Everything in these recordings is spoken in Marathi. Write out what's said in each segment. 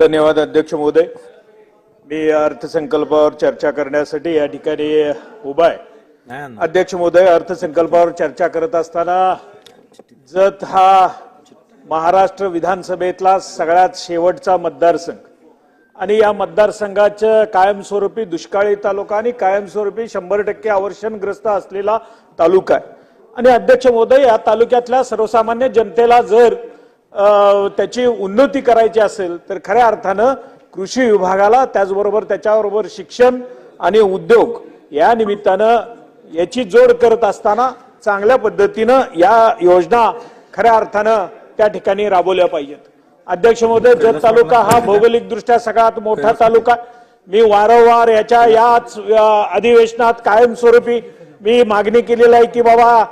धन्यवाद अध्यक्ष महोदय. मी अर्थसंकल्पावर चर्चा करण्यासाठी या ठिकाणी उभा आहे. अध्यक्ष महोदय अर्थसंकल्पावर चर्चा करत असताना जत हा महाराष्ट्र विधानसभेतला सगळ्यात शेवटचा मतदारसंघ. आणि या मतदारसंघाचं कायमस्वरूपी दुष्काळी तालुका आणि कायमस्वरूपी शंभर टक्के अवर्षणग्रस्त असलेला तालुका आहे. आणि अध्यक्ष महोदय या तालुक्यातल्या सर्वसामान्य जनतेला जर त्याची उन्नती करायची असेल तर खऱ्या अर्थानं कृषी विभागाला त्याचबरोबर त्याच्याबरोबर शिक्षण आणि उद्योग या निमित्तानं याची जोड करत असताना चांगल्या पद्धतीनं या योजना खऱ्या अर्थानं त्या ठिकाणी राबवल्या पाहिजेत अध्यक्ष महोदय जत तालुका हा भौगोलिक दृष्ट्या सगळ्यात मोठा तालुका. मी वारंवार याच्या याच अधिवेशनात कायमस्वरूपी मी मागणी केलेली आहे की बाबा.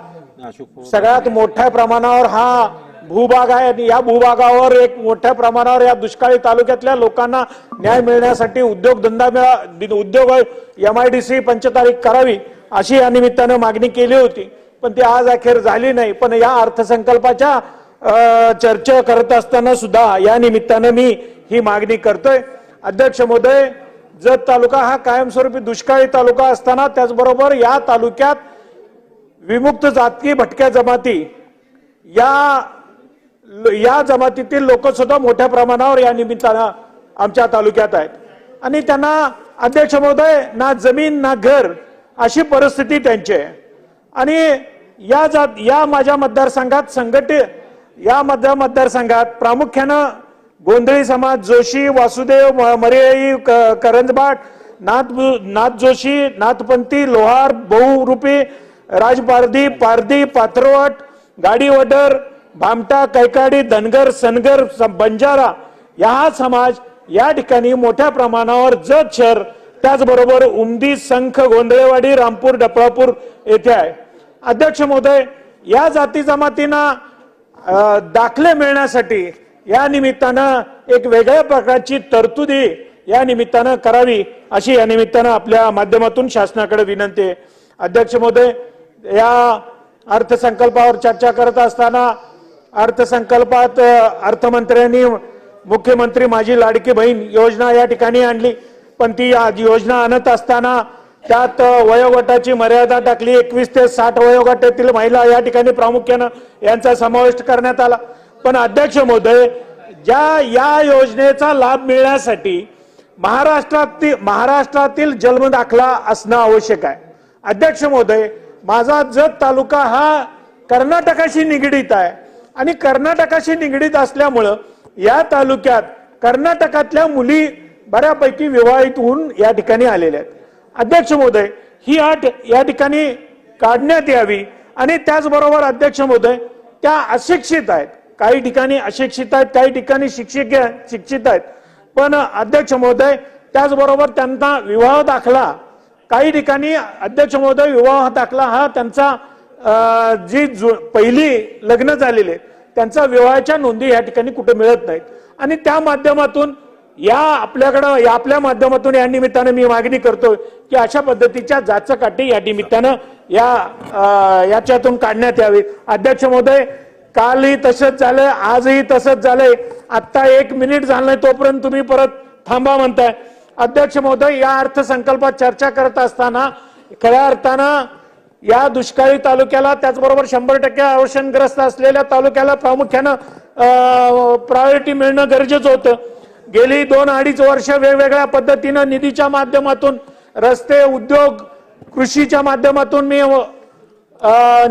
सगळ्यात मोठ्या प्रमाणावर हा भूभाग आहे आणि या भूभागावर एक मोठ्या प्रमाणावर या दुष्काळी तालुक्यातल्या लोकांना न्याय मिळण्यासाठी उद्योगधंदा मिळा उद्योग एम आय डी सी पंचतारीख करावी अशी या निमित्तानं मागणी केली होती. पण ती आज अखेर झाली नाही. पण या अर्थसंकल्पाच्या चर्चा करत असताना सुद्धा या निमित्तानं मी ही मागणी करतोय. अध्यक्ष महोदय जत तालुका हा कायमस्वरूपी दुष्काळी तालुका असताना त्याचबरोबर या तालुक्यात विमुक्त जाती भटक्या जमाती या या जमातीतील लोक सुद्धा मोठ्या प्रमाणावर या निमित्तानं आमच्या तालुक्यात आहेत. आणि त्यांना अध्यक्ष महोदय ना जमीन ना घर अशी परिस्थिती त्यांची आहे. आणि या जात या माझ्या मतदारसंघात संघटित या मध्य मतदारसंघात प्रामुख्यानं गोंधळी समाज जोशी वासुदेव म- मरेई क- करंजबाट नाथ नाथ जोशी नाथपंथी लोहार बहुरूपी राजपारधी पारधी पाथरवट गाडीवडर भामटा कैकाडी धनगर सनगर स- बंजारा या हा समाज या ठिकाणी मोठ्या प्रमाणावर जत शहर त्याचबरोबर उमदी संख गोंधळेवाडी रामपूर डपळापूर येथे आहे. अध्यक्ष महोदय या जाती जमातींना दाखले मिळण्यासाठी या निमित्तानं एक वेगळ्या प्रकारची तरतुदी या निमित्तानं करावी अशी या निमित्तानं आपल्या माध्यमातून शासनाकडे विनंती आहे. अध्यक्ष महोदय या अर्थसंकल्पावर चर्चा करत असताना अर्थसंकल्पात अर्थमंत्र्यांनी मुख्यमंत्री माझी लाडकी बहीण योजना या ठिकाणी आणली. पण ती आज योजना आणत असताना त्यात वयोगटाची मर्यादा टाकली. एकवीस ते साठ वयोगटातील महिला या ठिकाणी प्रामुख्यानं यांचा समावेश करण्यात आला. पण अध्यक्ष महोदय ज्या या योजनेचा लाभ मिळण्यासाठी महाराष्ट्रातील महाराष्ट्रातील जन्म दाखला असणं आवश्यक आहे. अध्यक्ष महोदय माझा जत तालुका हा कर्नाटकाशी निगडीत आहे. आणि कर्नाटकाशी निगडीत असल्यामुळं या तालुक्यात कर्नाटकातल्या मुली बऱ्यापैकी विवाहित होऊन या ठिकाणी आलेल्या आहेत. अध्यक्ष महोदय ही अट या ठिकाणी काढण्यात यावी आणि त्याचबरोबर अध्यक्ष महोदय त्या अशिक्षित आहेत. काही ठिकाणी अशिक्षित आहेत काही ठिकाणी शिक्षिक शिक्षित आहेत. पण अध्यक्ष महोदय त्याचबरोबर त्यांना विवाह दाखला काही ठिकाणी अध्यक्ष महोदय विवाह दाखला हा त्यांचा जी जु- पहिली लग्न झालेले त्यांचा विवाहाच्या नोंदी या ठिकाणी कुठे मिळत नाहीत. आणि त्या माध्यमातून या आपल्याकडं या आपल्या माध्यमातून या निमित्तानं मी मागणी करतो की अशा पद्धतीच्या जाचकाठी या निमित्तानं या याच्यातून काढण्यात यावी. अध्यक्ष महोदय कालही तसंच झालंय आजही तसंच झालंय. आत्ता एक मिनिट झालं तोपर्यंत तुम्ही परत थांबा म्हणताय. अध्यक्ष महोदय या अर्थसंकल्पात चर्चा करत असताना खऱ्या अर्थानं या दुष्काळी तालुक्याला त्याचबरोबर शंभर टक्के अवशनग्रस्त असलेल्या तालुक्याला प्रामुख्यानं प्रायोरिटी मिळणं गरजेचं होतं. गेली दोन अडीच वर्ष वेगवेगळ्या पद्धतीनं निधीच्या माध्यमातून रस्ते उद्योग कृषीच्या माध्यमातून मी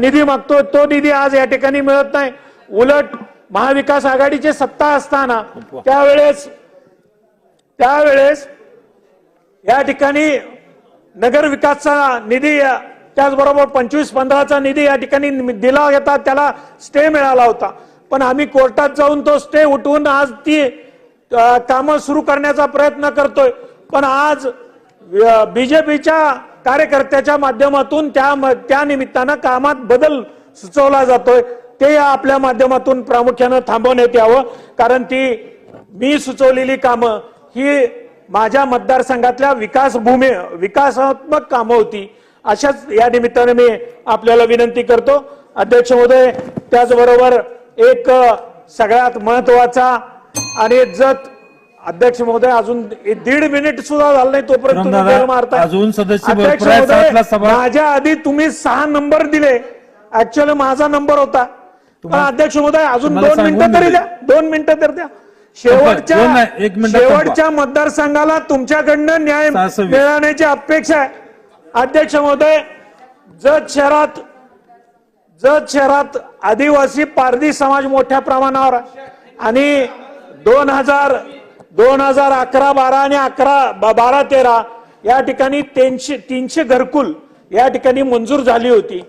निधी मागतो तो निधी आज या ठिकाणी मिळत नाही. उलट महाविकास आघाडीची सत्ता असताना त्यावेळेस त्यावेळेस या ठिकाणी नगर विकासचा निधी त्याचबरोबर पंचवीस पंधराचा निधी या ठिकाणी दिला होता त्याला स्टे मिळाला होता. पण आम्ही कोर्टात जाऊन तो स्टे उठवून आज ती कामं सुरू करण्याचा प्रयत्न करतोय. पण आज बीजेपीच्या कार्यकर्त्याच्या माध्यमातून त्या म- त्या निमित्तानं कामात बदल सुचवला जातोय. ते या आपल्या माध्यमातून प्रामुख्यानं थांबवण्यात यावं. कारण ती मी सुचवलेली कामं ही माझ्या मतदारसंघातल्या विकास भूमी विकासात्मक कामं होती. अशाच या निमित्ताने मी आपल्याला विनंती करतो. अध्यक्ष महोदय त्याचबरोबर एक सगळ्यात महत्त्वाचा आणि जत अध्यक्ष महोदय अजून दीड मिनिट सुद्धा झालं नाही तोपर्यंत अजून सदस्य माझ्या आधी तुम्ही सहा नंबर दिले. ऍक्च्युअली माझा नंबर होता. पण अध्यक्ष महोदय अजून दोन मिनिटं तरी. द्या. दोन मिनिटं तर द्या. शेवटच्या. शेवटच्या मतदारसंघाला तुमच्याकडनं न्याय. मिळण्याची अपेक्षा आहे. अध्यक्ष महोदय जत शहरात जत शहरात आदिवासी पारधी समाज मोठ्या प्रमाणावर आणि दोन हजार दोन हजार अकरा बारा आणि अकरा बारा तेरा या ठिकाणी तीनशे तीनशे घरकुल या ठिकाणी मंजूर झाली होती.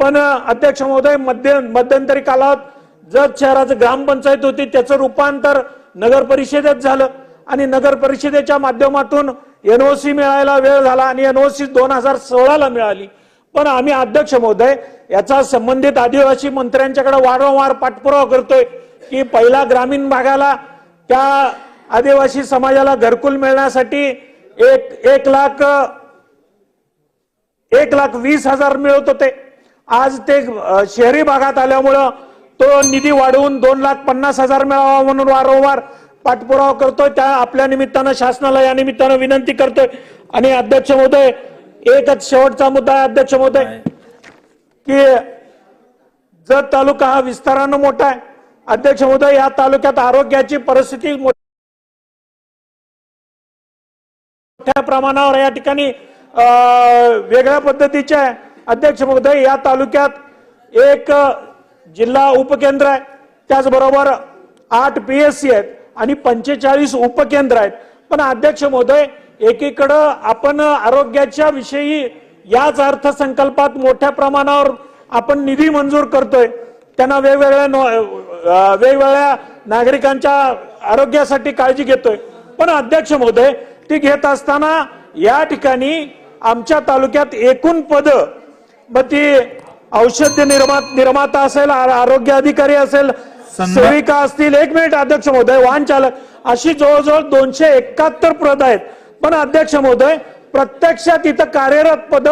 पण अध्यक्ष महोदय मध्य मध्यंतरी कालावत जत शहराचं ग्रामपंचायत होती त्याचं रूपांतर नगर परिषदेत झालं आणि नगर परिषदेच्या माध्यमातून एनओसी मिळायला वेळ झाला आणि एनओसी दोन हजार सोळाला मिळाली. पण आम्ही अध्यक्ष महोदय याचा संबंधित आदिवासी मंत्र्यांच्याकडे वारंवार पाठपुरावा करतोय की पहिला ग्रामीण भागाला त्या आदिवासी समाजाला घरकुल मिळण्यासाठी एक एक लाख एक लाख वीस हजार मिळत होते. आज ते शहरी भागात आल्यामुळं तो निधी वाढवून दोन लाख पन्नास हजार मिळावा म्हणून वारंवार पाठपुरावा करतोय त्या आपल्या निमित्तानं शासनाला या निमित्तानं विनंती करतोय. आणि अध्यक्ष महोदय एकच शेवटचा मुद्दा आहे अध्यक्ष महोदय की जत तालुका हा विस्तारानं मोठा आहे. अध्यक्ष महोदय या तालुक्यात आरोग्याची परिस्थिती मोठ्या प्रमाणावर या ठिकाणी वेगळ्या पद्धतीचे आहे. अध्यक्ष महोदय या तालुक्यात एक जिल्हा उपकेंद्र आहे. त्याचबरोबर आठ पी एस सी आहेत. आणि पंचेचाळीस उपकेंद्र आहेत. पण अध्यक्ष महोदय एकीकडं आपण आरोग्याच्या विषयी याच अर्थसंकल्पात मोठ्या प्रमाणावर आपण निधी मंजूर करतोय. त्यांना वेगवेगळ्या वेगवेगळ्या नागरिकांच्या आरोग्यासाठी काळजी घेतोय. पण अध्यक्ष महोदय ती घेत असताना या ठिकाणी आमच्या तालुक्यात एकूण पद मग ती औषध निर्मा निर्माता असेल आरोग्य अधिकारी असेल सेविका असतील एक मिनिट अध्यक्ष महोदय वाहन चालक अशी जवळजवळ दोनशे एकाहत्तर पद आहेत. पण अध्यक्ष महोदय प्रत्यक्षात इथं कार्यरत पद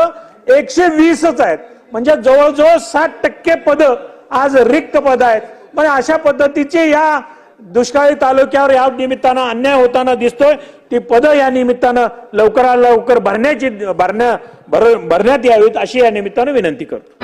एकशे वीसच आहेत. म्हणजे जवळजवळ साठ टक्के पद आज रिक्त पद आहेत. पण अशा पद्धतीचे या दुष्काळी तालुक्यावर या निमित्तानं अन्याय होताना दिसतोय. ती पद या निमित्तानं लवकरात लवकर भरण्याची भरण्या भर- भरण्यात यावीत अशी या निमित्तानं विनंती करतो.